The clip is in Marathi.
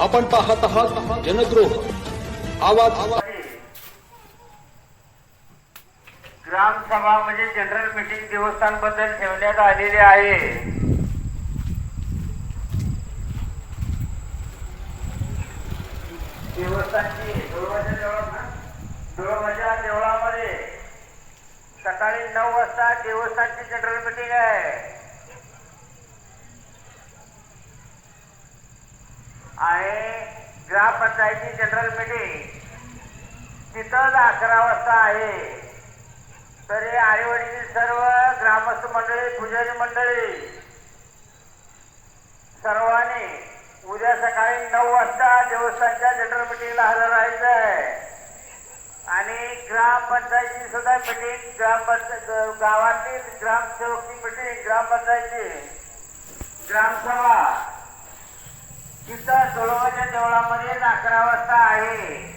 आपण पाहत आहात जनद्रोह. आवाज. ग्रामसभा म्हणजे जनरल मिटिंग देवस्थानबद्दल ठेवण्यात आलेले आहे. देवस्थानची धुळोबाच्या देवळात ना देवळामध्ये सकाळी नऊ वाजता देवस्थानची जनरल मिटिंग आहे. आणि ग्रामपंचायती जनरल मीटिंग तिथंच अकरा वाजता आहे. तरी आईवडील सर्व ग्रामस्थ मंडळी पुजारी मंडळी सर्वांनी उद्या सकाळी नऊ वाजता देवस्थानच्या जनरल मिटिंगला हजर राहायचं आहे आणि ग्रामपंचायती सुद्धा मिटिंग ग्रामपंचायत गावातील ग्रामसेवकची मिटिंग ग्रामपंचायती ग्रामसभा तिथं सोळोबाच्या देवळामध्ये अकरा वाजता आहे.